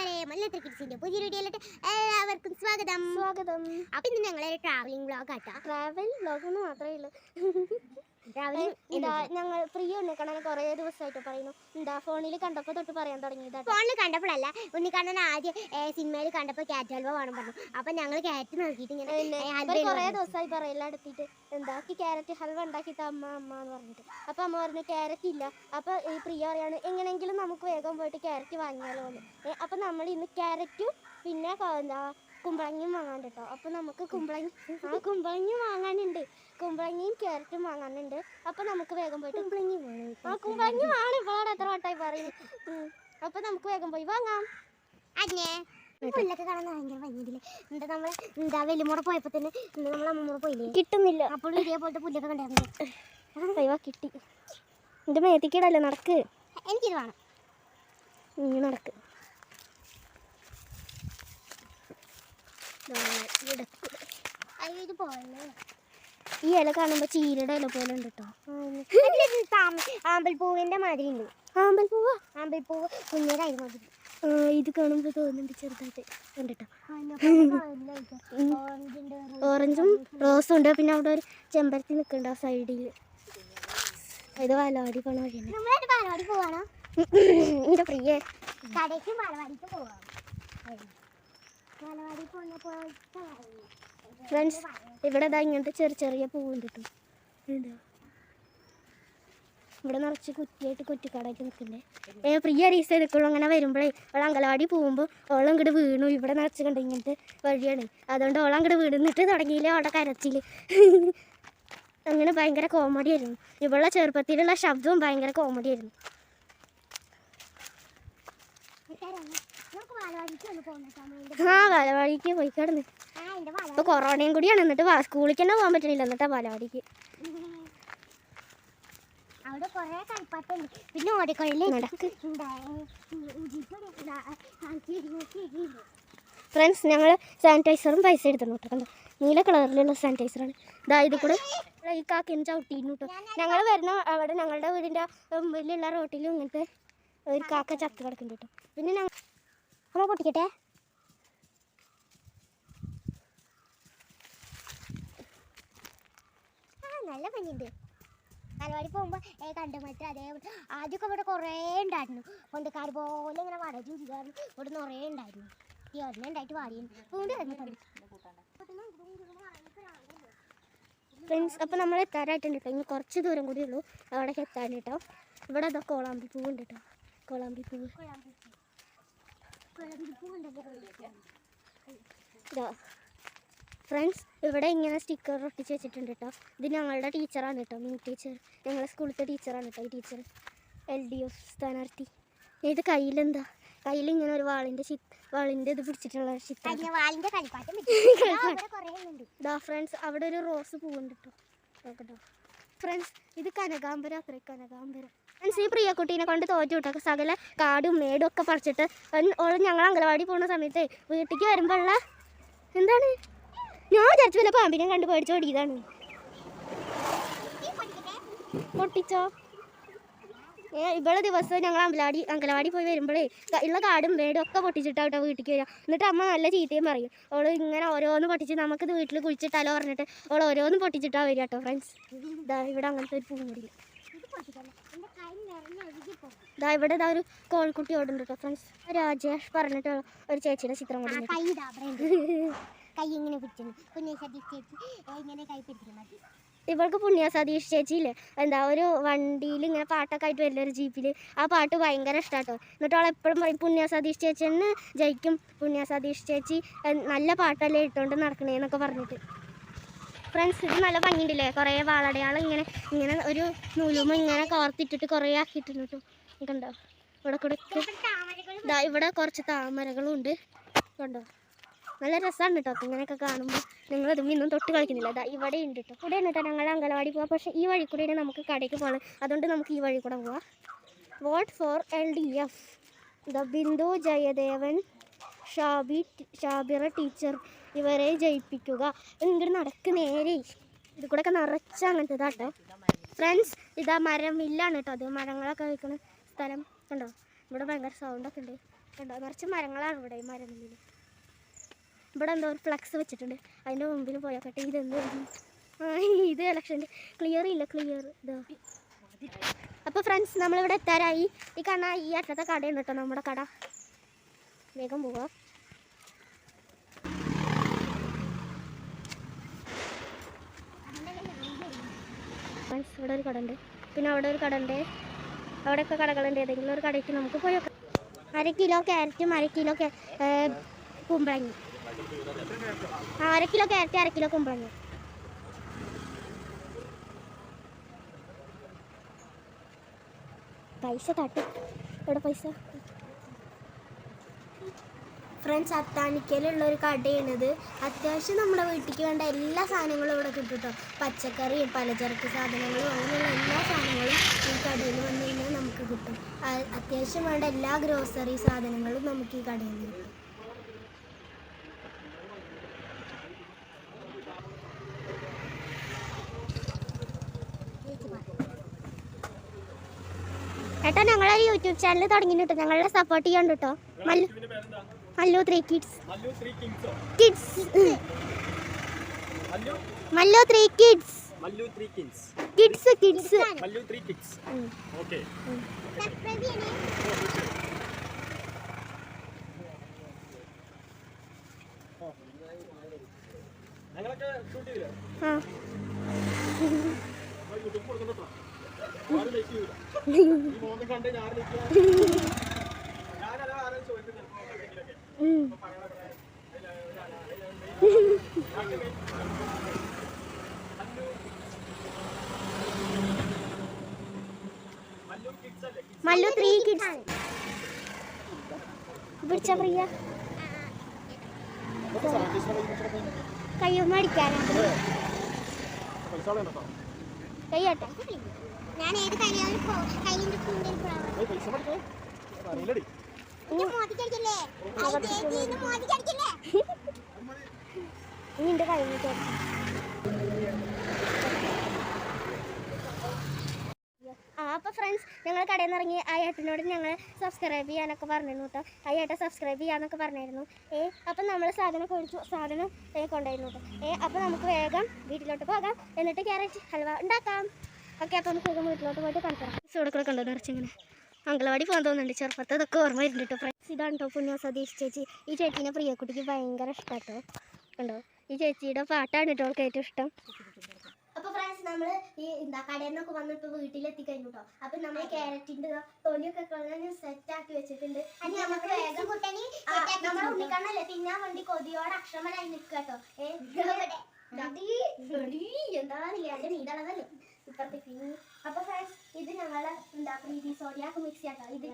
കൂട്ടുകാരെ പുതിയ വീഡിയോയിലോട്ട് എല്ലാവർക്കും സ്വാഗതം. സ്വാഗതം. അപ്പൊ ഇന്ന് ഞങ്ങളെ ട്രാവലിംഗ് വ്ളോഗ് ആട്ടോ. ട്രാവൽ ലോകം മാത്രമേ ഉള്ളൂ. ട്രാവലിംഗ് എന്താ ഞങ്ങൾ ഫ്രീ ഉണ്ണിക്കണ്ണൻ കുറേ ദിവസമായിട്ട് പറയുന്നു. എന്താ ഫോണിൽ കണ്ടപ്പോൾ തൊട്ട് പറയാൻ തുടങ്ങിയതാ ഫോണിൽ കണ്ടപ്പോഴല്ല ഉണ്ണിക്കണ്ണൻ ആദ്യം സിനിമയിൽ കണ്ടപ്പോൾ ക്യാറ്റ് ഹൽവ വേണം പറഞ്ഞു. അപ്പൊ ഞങ്ങൾ ക്യാറ്റ് നോക്കിയിട്ട് ഇങ്ങനെ കുറേ എന്ന്. ദിവസമായി പറയില്ല എടുത്തിട്ട് എന്താക്കി ക്യാരറ്റ് ഹൽവ ഉണ്ടാക്കിയിട്ട് അമ്മ അമ്മ എന്ന് പറഞ്ഞിട്ട്. അപ്പൊ അമ്മ പറഞ്ഞു ക്യാരറ്റ് ഇല്ല. അപ്പൊ ഈ പ്രിയ പറയാണ് എങ്ങനെങ്കിലും നമുക്ക് വേഗം പോയിട്ട് ക്യാരറ്റ് വാങ്ങിയാലോ എന്ന് അപ്പൊ നമ്മൾ ഇന്ന് ക്യാരറ്റും പിന്നെ എന്താ കുമ്പളങ്ങയും വാങ്ങാൻ കേട്ടോ അപ്പൊ നമുക്ക് കുമ്പളങ്ങി ആ കുമ്പളങ്ങയും വാങ്ങാനുണ്ട്. കുമ്പളങ്ങയും ക്യാരറ്റും വാങ്ങാനുണ്ട്. അപ്പൊ നമുക്ക് വേഗം പോയിട്ട് കുമ്പളങ്ങി. ആ കുമ്പളങ്ങി ആണ്. ഇപ്പോഴാണ് എത്ര വട്ടായി പറയുന്നത് ഉം. അപ്പൊ നമുക്ക് വേഗം പോയി വാങ്ങാം. അജ്ഞേ പുല്ലൊക്കെ കാണാൻ ഭയങ്കര ഭംഗിയില്ലേ എന്താ നമ്മൾ എന്താ വെല്ലുമൂടെ പോയപ്പോ തന്നെ നമ്മൾ അമ്മൂടെ പോയില്ലേ? കിട്ടുന്നില്ല. അപ്പോൾ ഇതേപോലത്തെ പുല്ലൊക്കെ കണ്ടായിരുന്നു അയ്യോ കിട്ടി. എന്റെ മേത്തിക്കിടല്ലേ നടക്ക്. എനിക്കിത് വേണം. നീ നടക്ക്. അയ്യോ ഇത് പോയല്ലേ ഈ ഇല കാണുമ്പോ ചീരയുടെ ഇല പോലെ ഉണ്ട് കേട്ടോ ആമ്പൽപ്പൂവിന്റെ മാതിരി ഉണ്ട്. ആമ്പൽ പൂവാ ആമ്പൽപ്പൂവ് കുഞ്ഞതായി മാതിരി. ആ, ഇത് കാണുമ്പോ തോന്നുന്നുണ്ട് ചെറുതായിട്ട്. കണ്ടിട്ടോ ഓറഞ്ചും റോസും ഉണ്ട്. പിന്നെ അവിടെ ഒരു ചെമ്പരത്തി നിൽക്കുന്നുണ്ട് ആ സൈഡിൽ ഇത് വലവാടി പോണ വഴിയാണ്. പാലവാടി പോവാണോ? എന്റെ പ്രിയേ കടയ്ക്ക് പാലവാടിക്ക് പോവാം. ഫ്രണ്ട്സ് ഇവിടെ ഇതാ ഇങ്ങനത്തെ ചെറിയ ചെറിയ പൂവുണ്ട് കിട്ടും. ഇവിടെ നിറച്ച് കുറ്റിയായിട്ട് കുറ്റിക്കാടായിട്ട് നിൽക്കണ്ടേ ഏ പ്രിയ റീസ് എടുക്കുള്ളൂ. അങ്ങനെ വരുമ്പോഴേ അവൾ അങ്കലവാടി പോകുമ്പോൾ ഓളം അങ്ങോട്ട് വീണു. ഇവിടെ നിറച്ച് കണ്ട് ഇങ്ങനത്തെ വഴിയാണ്. അതുകൊണ്ട് ഓളം അങ്ങോട്ട് വീടുന്നിട്ട് തുടങ്ങിയില്ല അവളുടെ കരച്ചിൽ അങ്ങനെ ഭയങ്കര കോമഡി ആയിരുന്നു. ഇവളുടെ ചെറുപ്പത്തിലുള്ള ശബ്ദവും ഭയങ്കര കോമഡി ആയിരുന്നു. ആ ബാലവാടിക്ക് പോയി കിടന്ന്. ഇപ്പൊ കൊറോണയും കൂടിയാണ്. എന്നിട്ട് സ്കൂളിൽ തന്നെ പോകാൻ പറ്റണില്ല. എന്നിട്ടാ ബാലവാടിക്ക്. അവിടെ കുറേ കളിപ്പാട്ടുണ്ട്. പിന്നെ ഫ്രണ്ട്സ് ഞങ്ങൾ സാനിറ്റൈസറും പൈസ എടുത്തു കേട്ടോ. നീല കളറിലുള്ള സാനിറ്റൈസറാണ് ഇതാ ഇത് കൂടെ ഈ കാക്കിന് ചവിട്ടിയിരുന്നു കേട്ടോ. ഞങ്ങൾ വരുന്ന അവിടെ ഞങ്ങളുടെ വീടിന്റെ മുമ്പിലുള്ള റോട്ടിലും ഇങ്ങനത്തെ ഒരു കാക്ക ചത്തു കിടക്കുന്നുണ്ട് കേട്ടോ. പിന്നെ ഞങ്ങൾ അമ്മ പൊട്ടിക്കട്ടെ. ആ നല്ല പനിയുണ്ട്. പാലവാടി പോകുമ്പോൾ ഏ കണ്ടുമറ്റ അതേ ആദ്യമൊക്കെ ഇവിടെ കുറേ ഉണ്ടായിരുന്നു. കൊണ്ടക്കാർ പോലെ ഇങ്ങനെ വളരും ചെയ്തായിരുന്നു ഇവിടെ നിറയെ ഉണ്ടായിരുന്നു. ഈ ഒരെണ്ണം ഉണ്ടായിട്ട് വരുന്ന പനി ഫ്രണ്ട്സ് അപ്പോൾ നമ്മൾ എത്താറായിട്ടുണ്ട് കേട്ടോ. ഇനി കുറച്ച് ദൂരം കൂടി ഉള്ളൂ. അവിടേക്ക് എത്താൻ കേട്ടോ. ഇവിടെ അതാ കോളാമ്പി പൂവുണ്ട് കേട്ടോ. കോളാമ്പി പൂവ്. ഇതാ ഫ്രണ്ട്സ് ഇവിടെ ഇങ്ങനെ സ്റ്റിക്കർ ഒട്ടിച്ച് വെച്ചിട്ടുണ്ട് കേട്ടോ ഇത് ഞങ്ങളുടെ ടീച്ചറാണ് കേട്ടോ മീ ടീച്ചർ ഞങ്ങളുടെ സ്കൂളിലത്തെ ടീച്ചറാണ് കേട്ടോ ഈ ടീച്ചർ എൽ ഡി എഫ് സ്ഥാനാർത്ഥി. ഇത് കയ്യിലെന്താ? കയ്യിൽ ഇങ്ങനെ ഒരു വാളിന്റെ ചി വാളിന്റെ ഇത് പിടിച്ചിട്ടുള്ള ദാ ഫ്രണ്ട്സ് അവിടെ ഒരു റോസ് പൂവുണ്ട് കേട്ടോ നോക്കട്ടോ ഫ്രണ്ട്സ് ഇത് കനകാംബര അത്ര കനകാംബര. ഫ്രണ്ട്സ് ഈ പ്രിയക്കുട്ടീനെ കൊണ്ട് തോറ്റു വിട്ടൊക്കെ സകല കാടും മേടും ഒക്കെ പറിച്ചിട്ട് ഓൾ ഞങ്ങൾ അങ്കലവാടി പോകുന്ന സമയത്ത് വീട്ടിലേക്ക് വരുമ്പോഴുള്ള എന്താണ്? ഞാൻ വിചാരിച്ചു വല്ല പാമ്പിനെ കണ്ട് പേടിച്ച് ഓടിയതാണ്. പൊട്ടിച്ചോ? ഏ ഇവിടെ ദിവസം ഞങ്ങൾ അമ്പലാടി അങ്കലവാടി പോയി വരുമ്പോഴേ ഉള്ള കാടും വേടും ഒക്കെ പൊട്ടിച്ചിട്ടാട്ടോ വീട്ടിൽ വരിക എന്നിട്ട് അമ്മ നല്ല ചീത്തയും പറയും. അവൾ ഇങ്ങനെ ഓരോന്ന് പൊട്ടിച്ച് നമുക്കിത് വീട്ടിൽ കുഴിച്ചിട്ടാലോ പറഞ്ഞിട്ട് അവൾ ഓരോന്ന് പൊട്ടിച്ചിട്ടാ വരിക കേട്ടോ ഫ്രണ്ട്സ് ഇതാ ഇവിടെ അങ്ങനത്തെ ഒരു കൂടി ഇത് ഇതാ ഇവിടെ ഇതാ ഒരു കോഴിക്കുട്ടി ഓടുന്നുണ്ട് കേട്ടോ. ഫ്രണ്ട്സ് രാജേഷ് പറഞ്ഞിട്ട് ഒരു ചേച്ചിയുടെ ചിത്രം കൂടി കൈ ഇതാ കൈ ഇങ്ങനെ പിടിച്ചു പുണ്യ സതീഷ് ചേച്ചി ഇല്ലേ ഇങ്ങനെ കൈ പിടിക്കണം മതി. ഇവൾക്ക് പുണ്യ സതീഷ് ചേച്ചിയില്ലേ എന്താ ഒരു വണ്ടിയിൽ ഇങ്ങനെ പാട്ടൊക്കെ ആയിട്ട് വരില്ല ഒരു ജീപ്പിൽ. ആ പാട്ട് ഭയങ്കര ഇഷ്ടാട്ടോ എന്നിട്ട് അവൾ എപ്പോഴും പറയും പുണ്യ സതീഷ് ചേച്ചി തന്നെ ജയിക്കും. പുണ്യ സതീഷ് ചേച്ചി നല്ല പാട്ടല്ലേ ഇട്ടുകൊണ്ട് നടക്കണേന്നൊക്കെ പറഞ്ഞിട്ട്. ഫ്രണ്ട്സ് ഇത് നല്ല ഭംഗിയുണ്ടല്ലേ? കുറേ വാളടയാളം ഇങ്ങനെ ഇങ്ങനെ ഒരു നൂലുമ ഇങ്ങനെ കോർത്തിട്ടിട്ട് കുറേ ആക്കിയിട്ടുണ്ട് കേട്ടോ കണ്ടോ? ഇവിടെ കൂടെ ഇവിടെ കുറച്ച് താമരകളും ഉണ്ട് കണ്ടോ? നല്ല രസമാണ് കേട്ടോ ഇങ്ങനെയൊക്കെ കാണുമ്പോൾ നിങ്ങളതും ഇന്നും തൊട്ട് കളിക്കുന്നില്ല. അതാ ഇവിടെ ഉണ്ട് കേട്ടോ ഇവിടെ കേട്ടോ ഞങ്ങൾ അങ്കലവാടി പോവാം. പക്ഷേ ഈ വഴി കൂടെ നമുക്ക് കടയ്ക്ക് പോകണം അതുകൊണ്ട് നമുക്ക് ഈ വഴി കൂടെ പോവാം. Vote for L D F the Bindu Jayadevan Shabi Shabira teacher ഇവരെ ജയിപ്പിക്കുക. ഇങ്ങോട്ട് നടക്ക് നേരെ. ഇത് കൂടെ ഒക്കെ നിറച്ച അങ്ങനത്തെ ഇതാട്ടോ. ഫ്രണ്ട്സ് ഇതാ മരം വില്ലാണ് കേട്ടോ അത് മരങ്ങളൊക്കെ വയ്ക്കുന്ന സ്ഥലം കണ്ടോ? ഇവിടെ ഭയങ്കര സൗണ്ടൊക്കെ ഉണ്ട്. കണ്ടോ? നിറച്ച് മരങ്ങളാണ് ഇവിടെ ഈ മരം ഇവിടെ എന്തോ ഒരു ഫ്ലക്സ് വെച്ചിട്ടുണ്ട്. അതിന്റെ മുമ്പിൽ പോയോക്കട്ടെ ഇതെന്ത് ഇത് ഇലക്ഷന്റെ ക്ലിയർ ഇല്ല ക്ലിയർ ഇതോ. അപ്പോൾ ഫ്രണ്ട്സ് നമ്മളിവിടെ എത്താറായി. ഈ കണ്ണ ഈ അറ്റത്തെ കടയുണ്ട് കേട്ടോ നമ്മുടെ കട. വേഗം പോവാം. ഫ്രണ്ട്സ് ഇവിടെ ഒരു കട ഉണ്ട് പിന്നെ അവിടെ ഒരു കട ഉണ്ട് അവിടെയൊക്കെ കടകളുണ്ട്. ഏതെങ്കിലും ഒരു കടയ്ക്ക് നമുക്ക് പോയി അര കിലോ ക്യാരറ്റും അര കിലോ കുമ്പളങ്ങി ആ അര കിലോ ക്യാരറ്റ് അര കിലോ കുമ്പളങ്ങി പൈസ തട്ടി. ഇവിടെ പൈസ? ഫ്രണ്ട്സ് അത്താണിക്കലുള്ള ഒരു കടയാണിത്. അത്യാവശ്യം നമ്മുടെ വീട്ടിലേക്ക് വേണ്ട എല്ലാ സാധനങ്ങളും ഇവിടെ കിട്ടും പച്ചക്കറിയും പലചരക്ക് സാധനങ്ങളും അങ്ങനെയുള്ള എല്ലാ സാധനങ്ങളും ഈ കടയിൽ വന്നു കഴിഞ്ഞാൽ നമുക്ക് കിട്ടും. അത്യാവശ്യം വേണ്ട എല്ലാ ഗ്രോസറി സാധനങ്ങളും നമുക്ക് ഈ കടയിൽ നിന്ന് കിട്ടും. ഏട്ടാ ഞങ്ങളൊരു യൂട്യൂബ് ചാനൽ തുടങ്ങിയിട്ടുണ്ട്. ഞങ്ങളെ സപ്പോർട്ട് കേട്ടോ Mallu Mallu three kids kids Mallu three kids kids kids ഞങ്ങളൊക്കെ ഷൂട്ട് ചെയ്തില്ലേ ആ യൂട്യൂബ് കൊടുക്കുന്നുണ്ടോ ആരും ലൈക്ക് ചെയ്യൂല ഈ മോഹൻ കണ്ട് ഞാൻ ലൈക്ക് ഞാനല്ല ആരും ചോദിക്കുന്നത് എന്തെങ്കിലുമൊക്കെ ഉം. മല്ലു കിഡ്സ് അല്ലേ മല്ലു ത്രീ കിഡ്സ് പിടിച്ച പ്രിയ കയ്യൊന്നും അടിക്കാനാ. പൈസ ഞാൻ ഏത് മോദിക്കടിക്കല്ലേ മോദിക്കടിക്കല്ലേ നിന്റെ ആ അപ്പോൾ ഫ്രണ്ട്സ് ഞങ്ങൾ കടയിൽ നിന്ന് ഇറങ്ങി ആ ഏട്ടനോട് ഞങ്ങൾ സബ്സ്ക്രൈബ് ചെയ്യാനൊക്കെ പറഞ്ഞിരുന്നു കേട്ടോ ആ ഏട്ടൻ സബ്സ്ക്രൈബ് ചെയ്യാന്നൊക്കെ പറഞ്ഞിരുന്നു. ഏ അപ്പം നമ്മൾ സാധനം കൊടുത്തു സാധനം കൊണ്ടായിരുന്നു കേട്ടോ ഏ അപ്പോൾ നമുക്ക് വേഗം വീട്ടിലോട്ട് പോകാം. എന്നിട്ട് ക്യാരറ്റ് ഹൽവ ഉണ്ടാക്കാം. ഓക്കെ അപ്പോൾ നമുക്ക് വീട്ടിലോട്ട് പോയിട്ട് കാണിക്കാം സൂടക്കൂടെ കണ്ടോ നിറച്ചിങ്ങനെ അംഗലവാടി പോകാൻ തോന്നുന്നുണ്ട്. ചെറുപ്പത്തെ ഇതൊക്കെ ഓർമ്മ വരുന്നുണ്ട് കേട്ടോ ഫ്രണ്ട്സ് ഇതാണ് കേട്ടോ പുണ്യ സതീഷ് ചേച്ചി. ഈ ചേച്ചീനെ പ്രിയക്കുട്ടിക്ക് ഭയങ്കര ഇഷ്ടം കേട്ടോ കണ്ടോ? ഈ ചേച്ചിയുടെ പാട്ടാണ് കേട്ടോ അവൾക്ക് ഏറ്റവും ഇഷ്ടം. അപ്പൊ നമ്മൾ ഈ എന്താ കടയിൽ നിന്നൊക്കെ വന്ന് ഇപ്പൊ വീട്ടിലെത്തി കഴിഞ്ഞു കേട്ടോ അപ്പൊ നമ്മൾ ക്യാരറ്റിന്റെ തൊലിയൊക്കെ കളഞ്ഞ് സെറ്റ് ആക്കി വെച്ചിട്ടുണ്ട്. ഇനി നമുക്ക് വേഗം കുട്ടനി ആ, നമ്മുടെ ഉണ്ണിക്കണ്ണല്ലേ തിന്നാൻ വേണ്ടി കൊതിയോടെ അക്ഷമനായി നിൽക്കുക കേട്ടോ എടീ, എന്താണില്ലേ അതിന്റെ നീതളതല്ലേ ഇപ്പുറത്തെ പിന്നെ അപ്പൊ ഫ്രണ്ട്സ് ഇത് ഞങ്ങളെ എന്താ പ്രീതി സോഡിയാക്ക് മിക്സ് ആട്ടോ ഇത്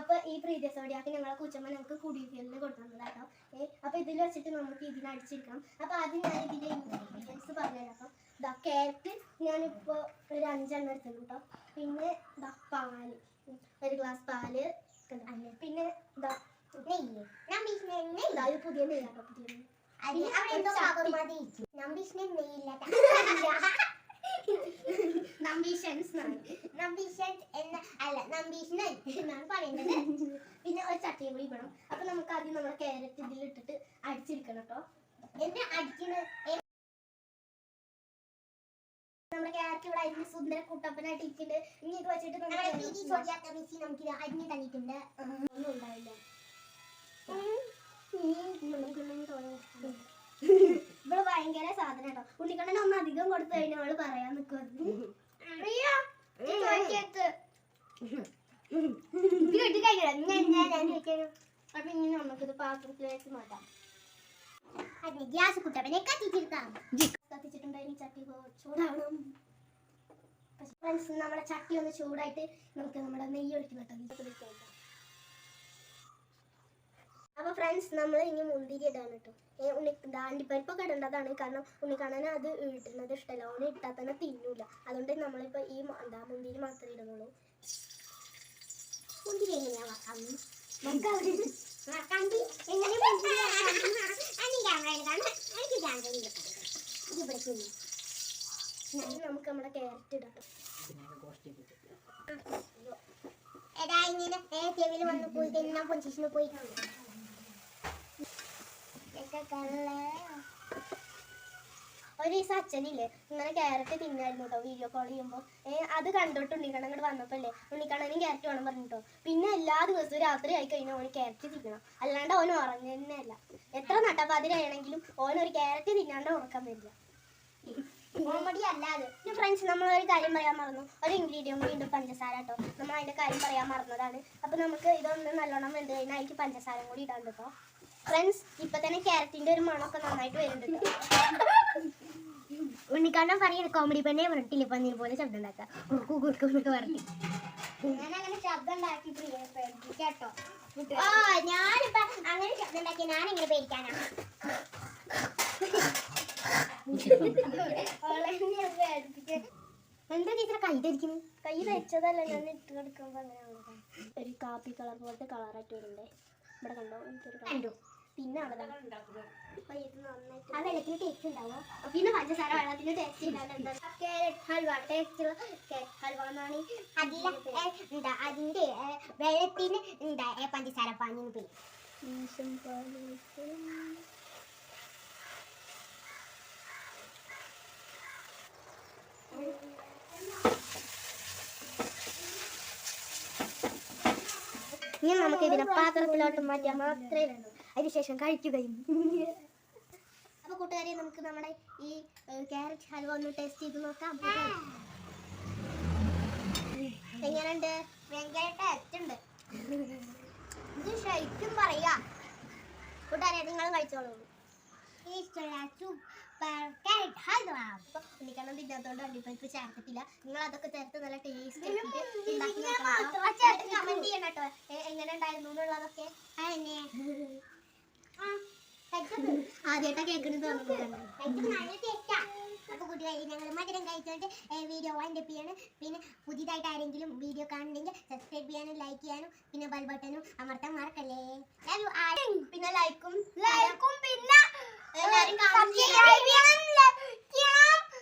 അപ്പൊ ഈ പ്രീതി സോഡിയാക്ക് ഞങ്ങളെ കുച്ചമ്മ ഞങ്ങൾക്ക് കുടിയിരിക്കലിന് കൊടുത്തതാട്ടോ ഏ അപ്പൊ ഇതിൽ വെച്ചിട്ട് നമുക്ക് ഇതിന് അടിച്ചെടുക്കാം. അപ്പൊ ആദ്യം ഞാൻ ഇതിന്റെ ഇൻഗ്രീഡിയൻസ് പറഞ്ഞുതരാം. അപ്പൊ ഇതാ ക്യാരറ്റ് ഞാനിപ്പോ ഒരു അഞ്ചെണ്ണം എടുത്തത് കേട്ടോ. പിന്നെ ഇതാ പാൽ. ഒരു ഗ്ലാസ് പാൽ? പിന്നെ ഇതാ നെയ്യ്. ഇതാ ഒരു പുതിയ നെയ്യാട്ടോ പുതിയ നെയ്യ്. മതി നമ്പീഷിനെ നെയ്യില്ല നമ്പീഷൻസ് നമ്പീഷൻസ് എന്ന അല്ല നമ്പീഷിനെ എന്നാണ് പറയേണ്ടത് പിന്നെ ഒരു ചട്ടിയും കൂടി വേണം അപ്പൊ നമുക്ക് ആദ്യം നമ്മുടെ ക്യാരറ്റ് ഇതിലിട്ടിട്ട് അടിച്ചെടുക്കണം കേട്ടോ. എന്നെ അടിക്കണ നമ്മുടെ ക്യാരറ്റ് ഇവിടെ അരിഞ്ഞ് സുന്ദര കൂട്ടപ്പനായിട്ട് ഇരിക്കുന്നുണ്ട്. ഇനി ഇത് വെച്ചിട്ട് നമുക്ക് നമുക്ക് ഇത് അരിഞ്ഞ് തന്നിട്ടുണ്ട്. ഒന്നും ഉണ്ടാവില്ല. നമുക്കൊന്നും തോന്നുന്നു ഇവിടെ ഭയങ്കര സാധനം കേട്ടോ. ഉണ്ണിക്കണ്ണൻ ഒന്ന് അധികം കൊടുത്തു കഴിഞ്ഞാൽ അവൾ പറയാൻ ചോദിക്കാനും അപ്പൊ പാത്രത്തിലേക്ക് ഗ്യാസ് ചട്ടി ചൂടാവണം. ഫ്രണ്ട്സ് നമ്മുടെ ചട്ടി ഒന്ന് ചൂടായിട്ട് നമുക്ക് നമ്മുടെ നെയ്യ് ഒഴിക്കണം കേട്ടോ. അപ്പൊ ഫ്രണ്ട്സ് നമ്മൾ ഇനി മുന്തിരി ഇടാണ് കേട്ടോ ഉണ്ണി അണ്ടിപ്പരിപ്പൊക്കെ ഇടേണ്ടതാണ്. കാരണം ഉണ്ണിക്കണ്ണന് അത് ഇടുന്നത് ഇഷ്ടമല്ല ഓന് ഇട്ടാൽ തന്നെ തിന്നൂല. അതുകൊണ്ട് നമ്മളിപ്പോ ഈ എന്താ മുന്തിരി മാത്രമേ ഇടുന്നുള്ളൂ. മുന്തിരി എങ്ങനെയാ നമുക്ക് നമ്മുടെ ക്യാരറ്റ് ഇടാം. എടാ ഇങ്ങനെ ചെവിയിൽ വന്ന് പോയി തിന്നാൻ പൊഞ്ചിച്ചിന് പോയി? ഒരു ദിവസം അച്ഛനില്ലേ ഇങ്ങനെ ക്യാരറ്റ് തിന്നായിരുന്നു കേട്ടോ വീഡിയോ കോൾ ചെയ്യുമ്പോൾ അത് കണ്ടോട്ട് ഉണ്ണിക്കണ്ണൻ അങ്ങോട്ട് വന്നപ്പോൾ അല്ലേ ഉണ്ണിക്കണ്ണനും ക്യാരറ്റ് വേണം പറഞ്ഞിട്ടോ. പിന്നെ എല്ലാ ദിവസവും രാത്രി ആയി കഴിഞ്ഞാൽ ഓന് ക്യാരറ്റ് തിന്നണം. അല്ലാണ്ട് ഓൻ ഉറങ്ങുന്നല്ല എത്ര നട്ടപ്പാതിരാണെങ്കിലും ഓനൊരു ക്യാരറ്റ് തിന്നാണ്ട് ഉറക്കാൻ വരില്ല കോമഡി അല്ലാതെ ഫ്രണ്ട്സ് നമ്മൾ ഒരു കാര്യം പറയാൻ മറന്നു. ഒരു ഇൻഗ്രീഡിയന്റ് വീണ്ടും പഞ്ചസാര കേട്ടോ നമ്മൾ അതിന്റെ കാര്യം പറയാൻ മറന്നതാണ്. അപ്പോൾ നമുക്ക് ഇതൊന്ന് നല്ലോണം വെന്ത് കഴിഞ്ഞാൽ അതിലേക്ക് പഞ്ചസാര കൂടി ഇടാൻ കേട്ടോ. ഫ്രണ്ട്സ് ഇപ്പൊ തന്നെ ക്യാരറ്റിന്റെ ഒരു മണമൊക്കെ നന്നായിട്ട് വരുന്നുണ്ട് കേട്ടോ. ഉണ്ണിക്കാണ്ടൻ പറയുന്നത് കോമഡി പെണ്ണെ പറഞ്ഞിട്ടില്ല ഇപ്പൊ പോലെ ശബ്ദം ഉണ്ടാക്കുക. കുറുക്കു കുറുക്കു എന്നൊക്കെ പറഞ്ഞു ഞാനങ്ങനെ ശബ്ദം ഉണ്ടാക്കി കേട്ടോ. ഞാനിപ്പോ അങ്ങനെ ശബ്ദം ഉണ്ടാക്കി ഞാൻ ഇങ്ങനെ പേടിക്കാനാ. എന്താ ടീച്ചറെ കൈ ധരിക്കുന്നത് കൈ വെച്ചതല്ല ഞാൻ ഇട്ട് കൊടുക്കുമ്പോ അങ്ങനെ ഒരു കാപ്പി കളർ പോലത്തെ കളറായിട്ട് വരുന്നുണ്ട് ഇവിടെ കണ്ടോ. കണ്ടോ? പിന്നെ അവിടെതാണ് അപ്പൊ നന്നായിട്ട് ആ വെള്ളത്തിന് ടേസ്റ്റ് ഉണ്ടാവോ? പിന്നെ പഞ്ചസാര വെള്ളത്തിന് ടേസ്റ്റ് എന്താ? കാരറ്റ് ഹൽവ ടേസ്റ്റ് ഹൽവ എന്നാണ് ഏ, എന്താ അതിന്റെ ഏ, വെള്ളത്തിന് എന്താ പഞ്ചസാര പാനി പോയി ഇനി നമുക്ക് ഇതിനെ പാത്രത്തിലോട്ട് മാറ്റിയാൽ മാത്രമേ വേണ്ടൂ അതിനുശേഷം കഴിക്കുകയും അപ്പൊ കൂട്ടുകാരെ നമുക്ക് നമ്മുടെ ഈ ക്യാരറ്റ് ഹൽവ ഒന്ന് ടേസ്റ്റ് ചെയ്ത് നോക്കാം. എങ്ങനെയുണ്ട്? ഭയങ്കര ടേസ്റ്റ് ഉണ്ട്. ഇത് ശരിക്കും പറയാ. കൂട്ടുകാരെ നിങ്ങളും കഴിച്ചോളൂ. ഉണ്ണിക്കണം തിന്നാത്തോണ്ട് അണ്ടിപ്പരിപ്പ് ചേർത്തിട്ടില്ല. നിങ്ങൾ അതൊക്കെ ചേർത്ത് നല്ല ടേസ്റ്റ് ചേർത്ത് കമന്റ് ചെയ്യണം കേട്ടോ. എങ്ങനെ ഉണ്ടായിരുന്നു എന്നുള്ളതൊക്കെ. ആദ്യമായിട്ടാ കേൾക്കുന്നത് അപ്പൊ കൂട്ടുകാരി ഞങ്ങൾ മധുരം കഴിച്ചുകൊണ്ട് വീഡിയോ വൈൻഡപ്പ് ചെയ്യാണ്. പിന്നെ പുതിയതായിട്ട് ആരെങ്കിലും വീഡിയോ കാണുന്നെങ്കിൽ സബ്സ്ക്രൈബ് ചെയ്യാനും ലൈക്ക് ചെയ്യാനും പിന്നെ ബെൽ ബട്ടനും അമർത്താൻ മറക്കല്ലേ. പിന്നെ ലൈക്കും ലൈക്കും പിന്നെ എല്ലാവരും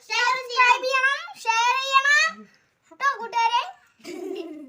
ഷെയർ ചെയ്യണം. ഷെയർ ചെയ്യണം. കേട്ടോ കൂട്ടുകാരെ?